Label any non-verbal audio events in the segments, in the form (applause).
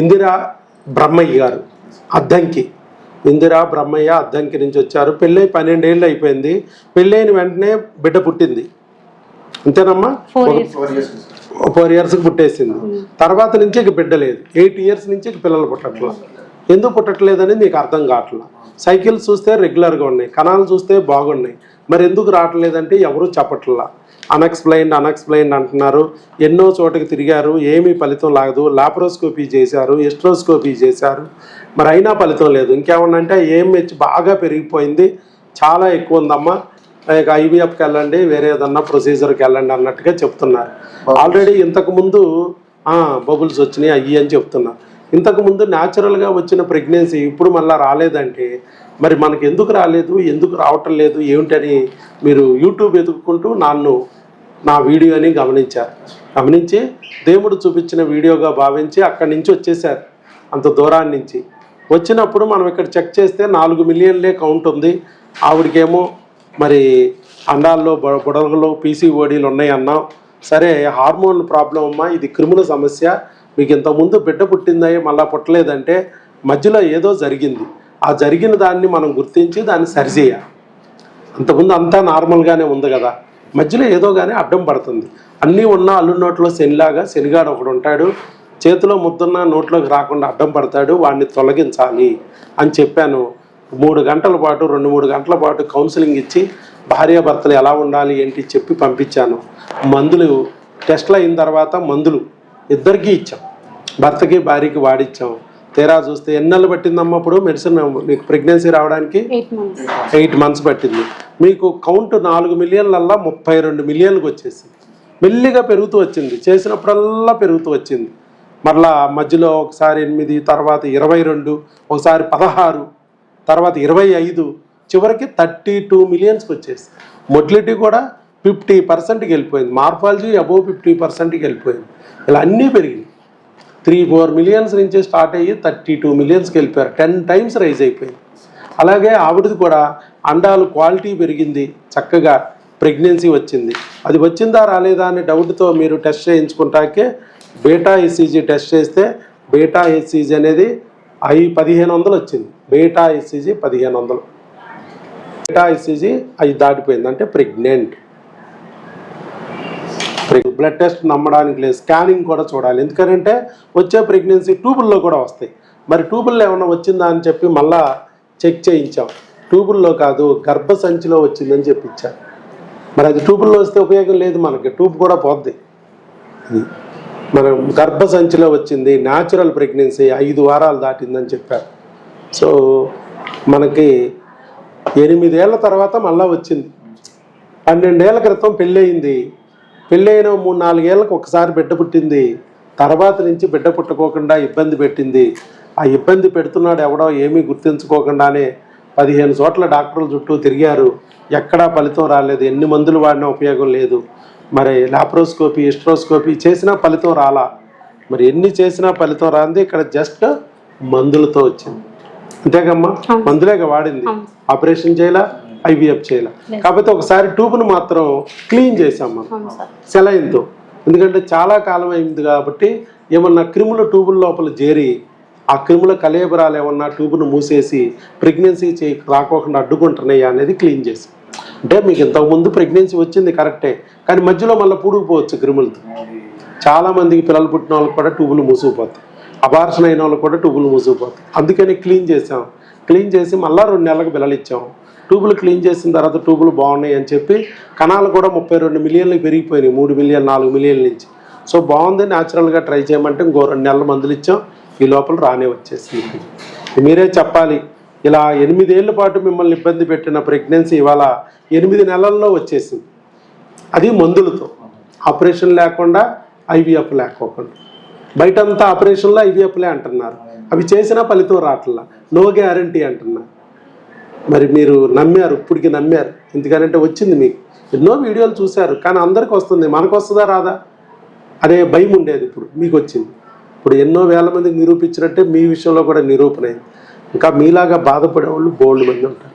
ఇందిరా బ్రహ్మయ్య గారు అద్దంకి. ఇందిరా బ్రహ్మయ్య అద్దంకి నుంచి వచ్చారు. పెళ్ళై పన్నెండేళ్ళు అయిపోయింది. పెళ్ళైన వెంటనే బిడ్డ పుట్టింది. అంతేనమ్మా? Four years four years four ఇయర్స్కి పుట్టేసింది. తర్వాత నుంచి ఇక బిడ్డ లేదు. ఎయిట్ ఇయర్స్ నుంచి ఇక పిల్లలు పుట్టట్లా. ఎందుకు పుట్టట్లేదని మీకు అర్థం కావట్లా. సైకిల్ చూస్తే రెగ్యులర్గా ఉన్నాయి. కణాలు చూస్తే బాగున్నాయి. మరి ఎందుకు రావట్లేదంటే ఎవరు చెప్పట్లా. అన్ఎక్స్ప్లెయిన్డ్ అన్ఎక్స్ప్లెయిన్డ్ అంటున్నారు. ఎన్నో చోటకి తిరిగారు. ఏమీ ఫలితం లాగదు. లాప్రోస్కోపీ చేశారు. ఎస్ట్రోస్కోపీ చేశారు. మరి అయినా ఫలితం లేదు. ఇంకేమన్నా అంటే ఏఎంహెచ్ బాగా పెరిగిపోయింది. చాలా ఎక్కువ ఉందమ్మా. ఇక ఐవీఎఫ్కి వెళ్ళండి. వేరే ఏదన్నా ప్రొసీజర్కి వెళ్ళండి అన్నట్టుగా చెప్తున్నారు. ఆల్రెడీ ఇంతకు ముందు బబుల్స్ వచ్చినాయి అయ్యి అని చెప్తున్నారు. ఇంతకు ముందు న్యాచురల్గా వచ్చిన ప్రెగ్నెన్సీ ఇప్పుడు మళ్ళీ రాలేదంటే మరి మనకి ఎందుకు రాలేదు ఎందుకు రావటం లేదు ఏమిటని మీరు యూట్యూబ్ ఎదుర్కొంటూ నన్ను నా వీడియోని గమనించారు. గమనించి దేవుడు చూపించిన వీడియోగా భావించి అక్కడి నుంచి వచ్చేసారు అంత దూరాన్ని నుంచి. వచ్చినప్పుడు మనం ఇక్కడ చెక్ చేస్తే నాలుగు మిలియన్లే కౌంట్ ఉంది. ఆవిడకేమో మరి అండాల్లో బుడ బుడగలు పీసీఓడీలు ఉన్నాయన్నాం సరే హార్మోన్ ప్రాబ్లం అమ్మా ఇది క్రిముల సమస్య. మీకు ఇంతకుముందు బిడ్డ పుట్టిందా మళ్ళా పుట్టలేదంటే మధ్యలో ఏదో జరిగింది. ఆ జరిగిన దాన్ని మనం గుర్తించి దాన్ని సరిచేయాలి. అంతకుముందు అంతా నార్మల్గానే ఉంది కదా. మధ్యలో ఏదో కానీ అడ్డం పడుతుంది. అన్నీ ఉన్న అల్లు నోట్లో శనిలాగా శనిగాడు ఒకడు ఉంటాడు. చేతిలో ముద్దున్న నోట్లోకి రాకుండా అడ్డం పడతాడు. వాడిని తొలగించాలి అని చెప్పాను. మూడు గంటల పాటు రెండు మూడు గంటల పాటు కౌన్సిలింగ్ ఇచ్చి భార్యాభర్తలు ఎలా ఉండాలి ఏంటి చెప్పి పంపించాను. మందులు టెస్ట్లు అయిన తర్వాత మందులు ఇద్దరికీ ఇచ్చాం. భర్తకి భార్యకి వాడిచ్చాం. తీరా చూస్తే ఎన్నెళ్ళు పట్టిందమ్మా ఇప్పుడు మెడిసిన్ మీకు ప్రెగ్నెన్సీ రావడానికి ఎయిట్ మంత్స్ పట్టింది. మీకు కౌంట్ నాలుగు మిలియన్లల్లా ముప్పై రెండు మిలియన్లకు వచ్చేసింది. మెల్లిగా పెరుగుతూ వచ్చింది. చేసినప్పుడల్లా పెరుగుతూ వచ్చింది. మరలా మధ్యలో ఒకసారి ఎనిమిది తర్వాత ఇరవై రెండు ఒకసారి పదహారు తర్వాత ఇరవై ఐదు చివరికి థర్టీ టూ మిలియన్స్కి వచ్చేసి మొటిలిటీ కూడా ఫిఫ్టీ పర్సెంట్కి వెళ్ళిపోయింది. మార్ఫాలజీ అబోవ్ ఫిఫ్టీ పర్సెంట్కి వెళ్ళిపోయింది. ఇలా అన్నీ పెరిగినాయి త్రీ ఫోర్ మిలియన్స్ నుంచి స్టార్ట్ అయ్యి థర్టీ టూ మిలియన్స్కి వెళ్ళిపోయారు. టెన్ టైమ్స్ రైజ్ అయిపోయింది. అలాగే ఆవిడది కూడా అండాలు క్వాలిటీ పెరిగింది. చక్కగా ప్రెగ్నెన్సీ వచ్చింది. అది వచ్చిందా రాలేదా అనే డౌట్తో మీరు test చేయించుకుంటాకే beta H C G test చేస్తే బేటా ఎస్సీజీ అనేది ఐ పదిహేను వందలు వచ్చింది. బేటా ఎస్సీజీ పదిహేను వందలు. బేటా ఎస్సీజీ అది దాటిపోయింది. అంటే ప్రెగ్నెంట్. బ్లడ్ టెస్ట్ నమ్మడానికి లేదు స్కానింగ్ కూడా చూడాలి. ఎందుకంటే వచ్చే ప్రెగ్నెన్సీ ట్యూబుల్లో కూడా వస్తాయి. మరి ట్యూబుల్లో ఏమైనా వచ్చిందా అని చెప్పి మళ్ళా చెక్ చేయించాం. ట్యూబుల్లో కాదు గర్భ సంచిలో వచ్చిందని చెప్పించాం మరి అది ట్యూబుల్లో వస్తే ఉపయోగం లేదు మనకి ట్యూబ్ కూడా పోద్ది. ఇది. మనం గర్భసంచిలో వచ్చింది న్యాచురల్ ప్రెగ్నెన్సీ ఐదు వారాలు దాటిందని చెప్పారు. సో మనకి ఎనిమిదేళ్ళ తర్వాత మళ్ళా వచ్చింది. పన్నెండేళ్ళ క్రితం పెళ్ళయింది. పెళ్ళైన మూడు నాలుగేళ్ళకు ఒకసారి బిడ్డ పుట్టింది. తర్వాత నుంచి బిడ్డ పుట్టుకోకుండా ఇబ్బంది పెట్టింది. ఆ ఇబ్బంది పెడుతున్నాడు ఎవడో ఏమీ గుర్తించుకోకుండానే పదిహేను చోట్ల డాక్టర్ల చుట్టూ తిరిగారు. ఎక్కడా ఫలితం రాలేదు. ఎన్ని మందులు వాడినా ఉపయోగం లేదు. మరి లాప్రోస్కోపీ ఎస్ట్రోస్కోపీ చేసినా ఫలితం రాలా. మరి ఎన్ని చేసినా ఫలితం రాంది. ఇక్కడ జస్ట్ మందులతో వచ్చింది. అంతేకమ్మా? మందులేగా వాడింది. ఆపరేషన్ చేయాలా? ఐవీఎఫ్ చేయాల. కాకపోతే ఒకసారి ట్యూబ్ను మాత్రం క్లీన్ చేసాం మనం. సెలైన్తో. ఎందుకంటే చాలా కాలం అయింది కాబట్టి ఏమన్నా క్రిములు ట్యూబుల లోపల చేరి ఆ క్రిముల కలేబరాలు ఏమన్నా ట్యూబ్ను మూసేసి ప్రెగ్నెన్సీ చేయి రాకోకుండా అడ్డుకుంటున్నాయి అనేది క్లీన్ చేసి. అంటే మీకు ఇంతకుముందు ప్రెగ్నెన్సీ వచ్చింది కరెక్టే. కానీ మధ్యలో మళ్ళీ పూడుకుపోవచ్చు క్రిములతో. చాలా మందికి పిల్లలు పుట్టిన వాళ్ళకి కూడా ట్యూబులు మూసుకుపోతాయి. అబార్షన్ అయిన వాళ్ళకి కూడా ట్యూబులు మూసుకుపోతాయి. అందుకని క్లీన్ చేసాం క్లీన్ చేసి మళ్ళీ రెండు నెలలకు పిల్లలు ఇచ్చాం. ట్యూబులు క్లీన్ చేసిన తర్వాత ట్యూబులు బాగున్నాయి అని చెప్పి కణాలు కూడా ముప్పై రెండు మిలియన్లకు పెరిగిపోయినాయి మూడు మిలియన్ నాలుగు మిలియన్ల నుంచి. సో బాగుంది న్యాచురల్గా ట్రై చేయమంటే ఇంకో రెండు నెలల మందులు ఇచ్చాం ఈ లోపల రానే వచ్చేసింది. మీరే చెప్పాలి ఇలా ఎనిమిదేళ్ళ పాటు మిమ్మల్ని ఇబ్బంది పెట్టిన ప్రెగ్నెన్సీ ఇవాళ ఎనిమిది నెలల్లో వచ్చేసింది. అది మందులతో. ఆపరేషన్ లేకుండా ఐవీఎఫ్ లేకోకుండా. బయటంతా ఆపరేషన్లో ఐవీఎఫ్లే అంటున్నారు. అవి చేసినా ఫలితం రావట్లా. నో గ్యారంటీ అంటున్నారు. మరి మీరు నమ్మారు ఇప్పటికి నమ్మారు. ఎందుకనంటే వచ్చింది మీకు. ఎన్నో వీడియోలు చూశారు కానీ అందరికి వస్తుంది. మనకు వస్తుందా రాదా? అనే భయం ఉండేది ఇప్పుడు. మీకు వచ్చింది. ఇప్పుడు ఎన్నో వేల మందికి నిరూపించినట్టే మీ విషయంలో కూడా నిరూపణ ఇంకా మీలాగా బాధపడే వాళ్ళు బోల్డ్ మంది ఉంటారు.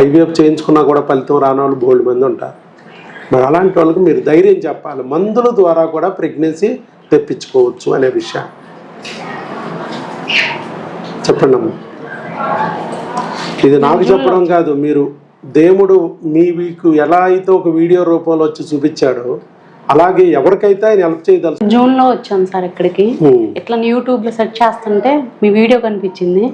ఐవీఎఫ్ చేయించుకున్నా కూడా ఫలితం రాని వాళ్ళు బోల్డ్ మంది ఉంటారు. మరి అలాంటి వాళ్ళకి మీరు ధైర్యం చెప్పాలి. మందుల ద్వారా కూడా ప్రెగ్నెన్సీ తెప్పించుకోవచ్చు అనే విషయం. చెప్పండి అమ్మ ఇది నాకు చెప్పడం కాదు మీరు దేవుడు మీ మీకు ఎలా అయితే ఒక వీడియో రూపంలో వచ్చి చూపించాడో అలాగే ఎవరికైతే ఆయన హెల్ప్ చేయదలుచు జూన్లో వచ్చాను సార్ ఇక్కడికి. ఇట్లా యూట్యూబ్లో సెర్చ్ చేస్తుంటే మీ వీడియో కనిపించింది.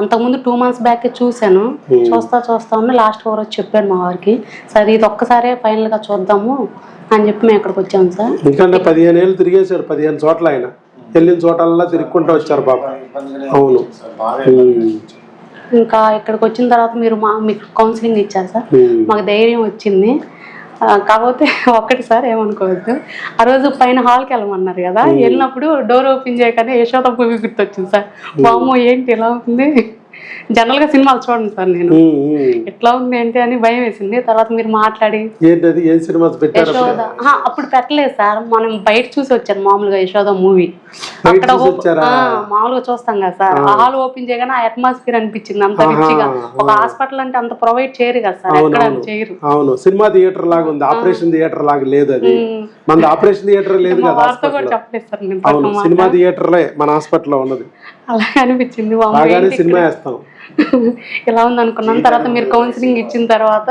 అంతకుముందు టూ మంత్స్ బ్యాక్ చూశాను. చూస్తా చూస్తా ఉన్న లాస్ట్ ఓవర్ వచ్చి చెప్పాడు మా వారికి. సరే ఇది ఒక్కసారే ఫైనల్గా చూద్దాము అని చెప్పి మేము ఇక్కడికి వచ్చాము సార్. ఎందుకంటే పదిహేను ఏళ్ళు తిరిగేశాడు పదిహేను చోట్ల ఆయన. వెళ్ళిన చోటల్లా తిరుక్కుంటూ వచ్చారు బాబా అవును. ఇంకా ఇక్కడికి వచ్చిన తర్వాత మీరు మా మీకు కౌన్సిలింగ్ ఇచ్చారు సార్. మాకు ధైర్యం వచ్చింది. కాకపోతే (laughs) ఒక్కటి సార్ ఏమనుకోవద్దు. ఆ రోజు పైన హాల్కి వెళ్ళమన్నారు కదా. వెళ్ళినప్పుడు డోర్ ఓపెన్ చేయగానే యశోద మూవీ గుర్తొచ్చింది సార్. వామ్మో ఏంటి ఇలా ఉంది? జనరల్గా సినిమాలు చూడండి సార్ నేను. ఎట్లా ఉంది ఏంటి అని భయం వేసింది. తర్వాత మీరు మాట్లాడి. ఏంటది? ఏం పెట్టారు యశోద. అప్పుడు? పెట్టలేదు సార్. మనం బయట చూసి వచ్చాను మామూలుగా యశోద మూవీ. అక్కడ మామూలుగా చూస్తాం కదా సార్. హాల్ ఓపెన్ చేయగానే ఆ అట్మాస్ఫియర్ అనిపించింది అంత రిచ్గా. ఒక హాస్పిటల్ అంటే అంత ప్రొవైడ్ చేయరు కదా సార్. ఎక్కడ చేయరు. అవును. సినిమా థియేటర్ లాగా ఉంది. ఆపరేషన్ థియేటర్ లాగా లేదు అది. మన ఆపరేషన్ థియేటర్ లేదు కదా అవును. సినిమా థియేటర్లే మన హాస్పిటల్లో ఉన్నది. అలా అనిపించింది. సినిమా వేస్తాం. (laughs) ఇలా ఉంది అనుకున్నాను తర్వాత మీరు కౌన్సిలింగ్ ఇచ్చిన తర్వాత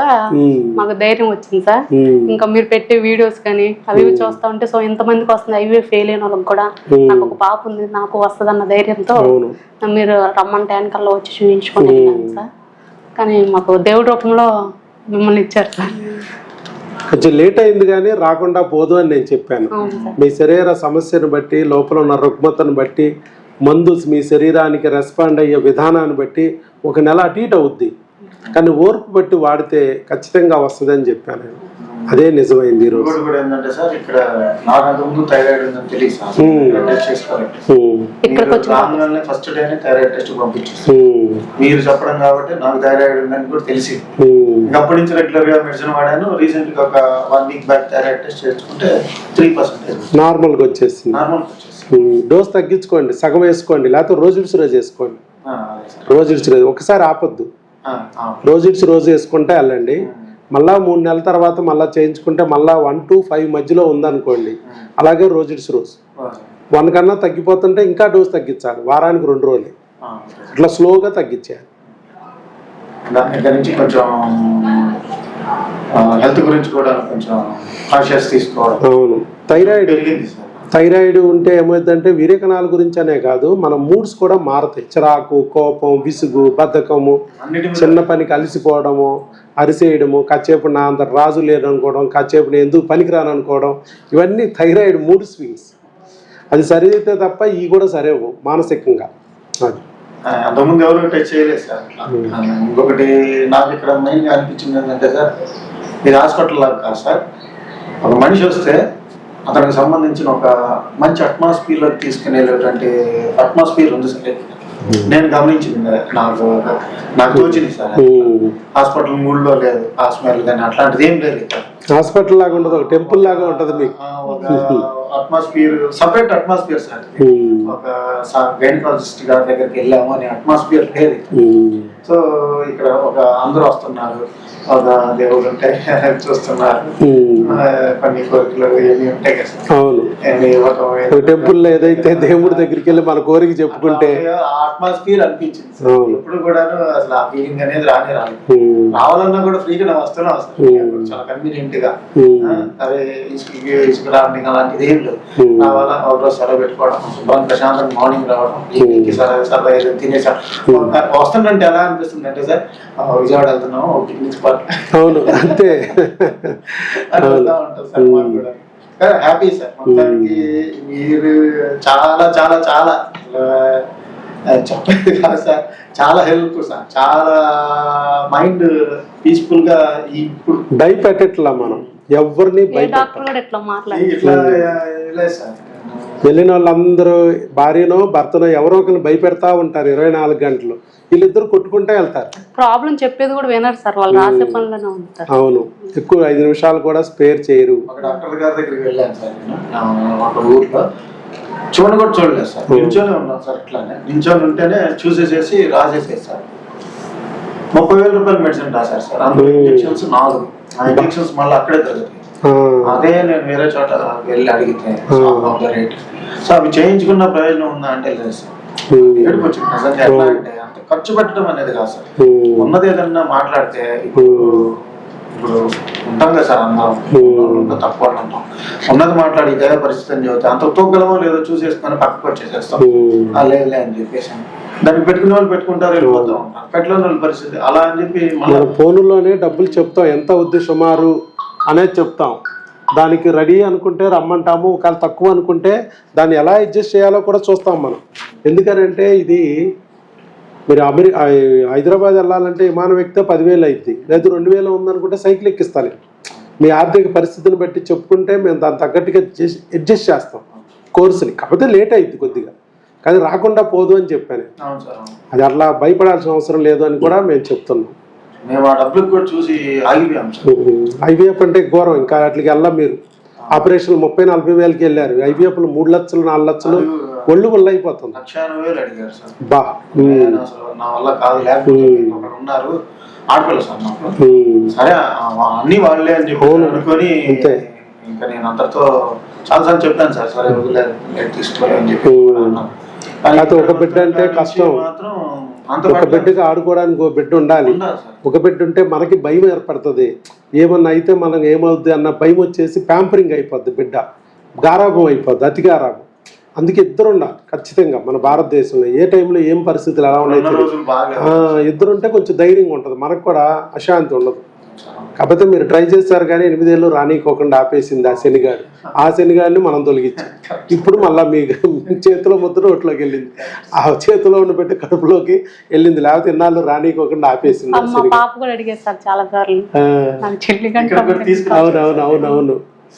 మాకు ధైర్యం వచ్చింది సార్. ఇంకా మీరు పెట్టే వీడియోస్ కానీ అవి చూస్తా ఉంటే సో ఎంతమందికి వస్తుంది అవి ఫెయిల్ అయిన వాళ్ళకి కూడా. నాకు ఒక పాప ఉంది నాకు వస్తుంది అన్న ధైర్యంతో మీరు రమ్మంటే వెనకాల వచ్చి చూపించుకొని సార్. కానీ మాకు దేవుడి రూపంలో మిమ్మల్ని ఇచ్చారు సార్. కొంచెం లేట్ అయింది కానీ రాకుండా పోదు అని నేను చెప్పాను. మీ శరీర సమస్యను బట్టి లోపల ఉన్న రుగ్మతను బట్టి మందు మీ శరీరానికి రెస్పాండ్ అయ్యే విధానాన్ని బట్టి ఒక నెల అటు ఇటు అవుద్ది. కానీ ఓర్పు బట్టి వాడితే ఖచ్చితంగా వస్తుందని చెప్పాను నేను. అదే నిజమైంది ఈరోజు ఫస్ట్ డేనే థైరాయిడ్ టెస్ట్ మీరు చెప్పడం కాబట్టి నాకు థైరాయిడ్ ఉందని కూడా తెలిసి అప్పటి నుంచి రెగ్యులర్గా మెడిసిన్ వాడాను. రీసెంట్గా ఒక one week back thyroid test చేసుకుంటే త్రీ పర్సెంటేజ్ నార్మల్గా వచ్చేసింది. నార్మల్ డోస్ తగ్గించుకోండి సగం వేసుకోండి లేకపోతే రోజు ఇడిచి రోజు వేసుకోండి. రోజు ఇడిచి రోజు ఒకసారి ఆపొద్దు. రోజు ఇడిచి రోజు వేసుకుంటే వెళ్ళండి. మళ్ళా మూడు నెలల తర్వాత మళ్ళా చేయించుకుంటే మళ్ళా వన్ టు ఫైవ్ మధ్యలో ఉందనుకోండి అలాగే రోజు ఇడిచి రోజు. వన్ కన్నా తగ్గిపోతుంటే ఇంకా డోస్ తగ్గించాలి వారానికి రెండు రోజులు. అట్లా స్లోగా తగ్గించేయాలి. దాని దగ్గర నుంచి కొంచెం హెల్త్ గురించి కూడా కొంచెం కాన్షియస్ తీసుకోవడం అవును. థైరాయిడ్ థైరాయిడ్ ఉంటే ఏమవుతుందంటే వీరేకణాల గురించి అనే కాదు మన మూడ్స్ కూడా మారతాయి. చిరాకు కోపం విసుగు బద్ధకము చిన్న పనికి అలసిపోవడము అరిసేయడము కాసేపు నా అంత రాజు లేడు అనుకోవడం కాసేపు నేను ఎందుకు పనికిరాను అనుకోవడం ఇవన్నీ థైరాయిడ్ మూడ్ స్వింగ్స్ అది సరి అయితే తప్ప ఈ కూడా సరేవు మానసికంగా. అది. అంతకుముందు ఎవరు టచ్ చేయలేదు సార్ ఆ, ఇంకొకటి నాకు ఇక్కడ మెయిన్గా అనిపించింది ఏంటంటే సార్ ఇది హాస్పిటల్ లాగా కాదు సార్. ఒక మనిషి వస్తే అతనికి సంబంధించిన ఒక మంచి అట్మాస్ఫియర్ తీసుకునేటువంటి అట్మాస్ఫియర్ ఉంది సార్. నేను గమనించింది నాకు నాకు తోచింది సార్. ఉమ్. హాస్పిటల్ మూడ్లో లేదు స్మెల్ కానీ అట్లాంటిది ఏం లేదు హాస్పిటల్ లాగా ఉండదు ఒక టెంపుల్ లాగా ఉంటుంది మీకు. Atmosphere separate atmosphere sir. ఒక గైనకాలజిస్ట్ గారి దగ్గరికి వెళ్ళాము అనే అట్మాస్ఫియర్ లేదు. ఉమ్. సో ఇక్కడ ఒక అందరూ వస్తున్నారు ఒక దేవుడు ఉంటే (laughs) చూస్తున్నారు. ఆ, కొన్ని కోరికలు ఏమి ఉంటాయి కదా టెంపుల్లో ఏదైతే దేవుడి దగ్గరికి వెళ్ళి మన కోరిక చెప్పుకుంటే అట్మాస్ఫియర్ అనిపించింది. ఎప్పుడు కూడాను అసలు ఆ ఫీలింగ్ అనేది రానే రాలేదు ఉమ్. రావాలన్నా కూడా ఫ్రీగా నేను వస్తున్నా వస్తాను Hmm. చాలా కన్వీనియంట్గా Hmm. అదే ఇసుక ఇసుక రావడం అలాంటిది లేదు Hmm. రావాలా ఒక రోజు సెలవు పెట్టుకోవడం శుభ్రం ప్రశాంతంగా మార్నింగ్ రావడం ఈవినింగ్కి సరదా ఏదో తినేసాం వస్తుందంటే ఎలా అనిపిస్తుంది అంటే సార్ విజయవాడ వెళ్తున్నాము పిక్నిక్ స్పాట్ అవును అంతే. వస్తా ఉంటుంది సార్ మాకు కూడా. Happy sir. మొత్తానికి మీరు చాలా చాలా చాలా చెప్పేది కాదు సార్. చాలా హెల్ప్ సార్. చాలా మైండ్ పీస్ఫుల్గా ఈ ఇప్పుడు భయపెట్టట్లా మనం. ఎవరిని వెళ్ళిన వాళ్ళందరూ భార్యనో భర్తనో ఎవరో ఒకరిని భయపెడతా ఉంటారు ఇరవై నాలుగు గంటలు. వీళ్ళిద్దరు కొట్టుకుంటే వెళ్తారు. ప్రాబ్లం చెప్పేది కూడా వినరు సార్ వాళ్ళు రాసే పనులోనే ఉంటారు. అవును. ఎక్కువ ఐదు నిమిషాలు కూడా స్పేర్ చేయరు. ఒక డాక్టర్ గారి దగ్గరికి వెళ్ళాను సార్ ఒక ఊర్లో. చూడని కూడా చూడలేదు సార్. నిల్చొని ఉన్నాం సార్ ఇట్లానే. నిల్చొని ఉంటేనే చూసేసేసి రాసేసేది సార్. ముప్పై వేల రూపాయలు మెడిసిన్ రాశారు సార్. అందులో. ఇంజెక్షన్స్ నాలుగు. ఆ ఇంజెక్షన్స్ మళ్ళీ అక్కడే దొరుకుతాయి. అదే నేను వేరే చోట వెళ్ళి అడిగితే రేట్ సో అవి చేయించుకున్న ప్రయోజనం ఉందా అంటే లేదు సార్. నిజంగా ఎట్లా అంటే అంత ఖర్చు పెట్టడం అనేది కాదు సార్. ఉన్నది ఏదన్నా మాట్లాడితే ఇప్పుడు ఇప్పుడు ఉంటాం కదా సార్ అందరం. తక్కువ ఉంటాం ఉన్నది మాట్లాడి ఇదే పరిస్థితి అని చెబితే అంత తొగ్గలమో లేదో చూసేసుకొని పక్కకు వచ్చేసేస్తాం. లేదులే అని చెప్పేసి దాన్ని పెట్టుకునే వాళ్ళు పెట్టుకుంటారు వెళ్ళిపోతూ ఉంటారు పెట్టలేని వాళ్ళ పరిస్థితి. అలా అని చెప్పి మన ఫోనులోనే డబ్బులు చెప్తాం. ఎంత అవుద్ది సుమారు అనేది చెప్తాం. దానికి రెడీ అనుకుంటే రమ్మంటాము. ఒకవేళ తక్కువ అనుకుంటే దాన్ని ఎలా అడ్జస్ట్ చేయాలో కూడా చూస్తాం మనం. ఎందుకనంటే ఇది మీరు అమెరి హైదరాబాద్ వెళ్ళాలంటే విమానం ఎక్కితే పదివేలు అయింది లేదా రెండు వేలు ఉందనుకుంటే సైకిల్ ఎక్కిస్తాను మీ ఆర్థిక పరిస్థితిని బట్టి చెప్పుకుంటే మేము దాని తగ్గట్టుగా అడ్జస్ట్ చేస్తాం. కోర్సుని. కాకపోతే లేట్ అయింది కొద్దిగా. కానీ రాకుండా పోదు అని చెప్పాను. అది అట్లా భయపడాల్సిన అవసరం లేదు అని కూడా మేము చెప్తున్నాం. ఐవీఎఫ్ అంటే ఘోరం. ఇంకా అట్లకి వెళ్ళాం మీరు. ఆపరేషన్ ముప్పై నలభై వేలకి వెళ్ళారు. ఐవీఎఫ్లు మూడు లక్షలు నాలుగు లక్షలు ఒళ్ళు ఒళ్ళు అయిపోతుంది. బా ఆడపిల్ల సార్ అన్ని వాళ్ళే అని చెప్పి అవును. అనుకొని అంతే. ఇంకా నేను అందరితో చాలాసార్లు చెప్పాను సార్ సరే వదిలేదు అని చెప్పి కాకపోతే ఒక బిడ్డ అంటే కష్టం. ఒక. బిడ్డకి ఆడుకోవడానికి ఒక బిడ్డ ఉండాలి. ఒక బిడ్డ ఉంటే మనకి భయం ఏర్పడుతుంది. ఏమన్నా అయితే మనం ఏమవుద్ది అన్న భయం వచ్చేసి ప్యాంపరింగ్ అయిపోద్ది బిడ్డ. గారాభం అయిపోద్ది అతి గారాభం అందుకే ఇద్దరు ఉండాలి ఖచ్చితంగా మన భారతదేశంలో. ఏ టైంలో ఏం పరిస్థితులు ఎలా ఉన్నాయి ఇద్దరుంటే కొంచెం ధైర్యంగా ఉంటుంది. మనకు కూడా అశాంతి ఉండదు. కాకపోతే మీరు ట్రై చేస్తారు కానీ ఎనిమిదేళ్ళు రానికోకుండా ఆపేసింది ఆ శనిగాడు. ఆ శనిగాడిని మనం తొలగించాం. (laughs) ఇప్పుడు మళ్ళీ మీ (laughs) చేతిలో ముద్ర నోట్లోకి వెళ్ళింది. ఆ చేతిలో ఉన్న పెట్టి కడుపులోకి వెళ్ళింది. లేకపోతే ఇన్నాళ్ళు రానికోకుండా ఆపేసింది ఆ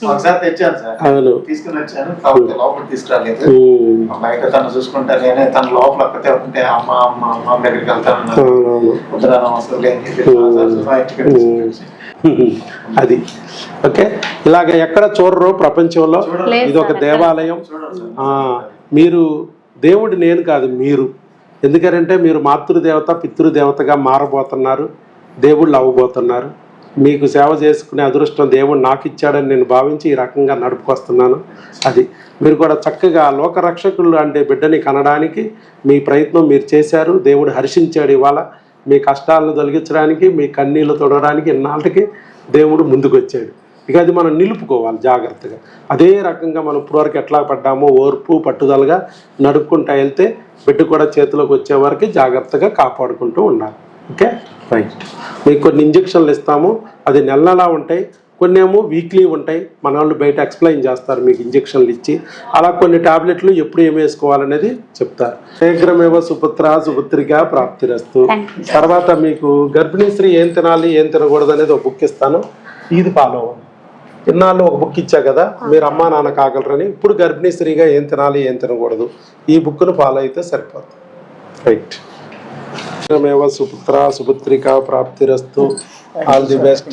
ఒకసారి తెచ్చాను సార్. అవును. తీసుకుని వచ్చాను. కాబట్టి లోపల తీసుకురాలేదు. ఉమ్, బయట తను చూసుకుంటే నేనే తన లోపల ఒక్కతే ఉంటే అమ్మ అమ్మ అమ్మ దగ్గరికి వెళ్తాను అవునవును. ఉత్తరాన అవసరం లేని చెప్పి బయటకి తీసుకొచ్చి. అది. ఓకే. ఇలాగ ఎక్కడ చూడరు ప్రపంచంలో? ఇది ఒక దేవాలయం. మీరు దేవుడు నేను కాదు మీరు. ఎందుకంటే మీరు మాతృదేవత పితృదేవతగా మారబోతున్నారు. దేవుళ్ళు అవ్వబోతున్నారు. మీకు సేవ చేసుకునే అదృష్టం దేవుడు నాకు ఇచ్చాడని నేను భావించి ఈ రకంగా నడుపుకొస్తున్నాను. అది మీరు కూడా చక్కగా లోకరక్షకులు అంటే బిడ్డని కనడానికి మీ ప్రయత్నం మీరు చేశారు. దేవుడు హర్షించాడు ఇవాళ. మీ కష్టాలను తొలగించడానికి మీ కన్నీళ్ళు తొడడానికి ఇన్నాళ్ళకి దేవుడు ముందుకొచ్చాడు. ఇక అది మనం నిలుపుకోవాలి జాగ్రత్తగా. అదే రకంగా మనం ఇప్పటివరకు ఎట్లా పడ్డామో ఓర్పు పట్టుదలగా నడుపుకుంటా వెళ్తే బిడ్డ కూడా చేతిలోకి వచ్చే వరకు జాగ్రత్తగా కాపాడుకుంటూ ఉండాలి. ఓకే? రైట్ మీకు కొన్ని ఇంజక్షన్లు ఇస్తాము. అది నెల నెలా ఉంటాయి? కొన్ని ఏమో వీక్లీ ఉంటాయి. మన వాళ్ళు బయట ఎక్స్ప్లెయిన్ చేస్తారు మీకు ఇంజక్షన్లు ఇచ్చి. అలా కొన్ని టాబ్లెట్లు ఎప్పుడు ఏం వేసుకోవాలనేది చెప్తారు. శీఘ్రమేవ సుపుత్ర సుపుత్రిక ప్రాప్తిరస్తు. తర్వాత మీకు గర్భిణీ స్త్రీ ఏం తినాలి ఏం తినకూడదు అనేది ఒక బుక్ ఇస్తాను. ఇది ఫాలో అవ్వండి ఇన్నాళ్ళు ఒక బుక్ ఇచ్చా కదా మీరు అమ్మా నాన్న కాగలరని. ఇప్పుడు గర్భిణీ స్త్రీగా ఏం తినాలి ఏం తినకూడదు. ఈ బుక్ను ఫాలో అయితే సరిపోతుంది రైట్ శీఘ్రమేవ సుపుత్ర సుపుత్రిక ప్రాప్తిరస్తు ఆల్ ది బెస్ట్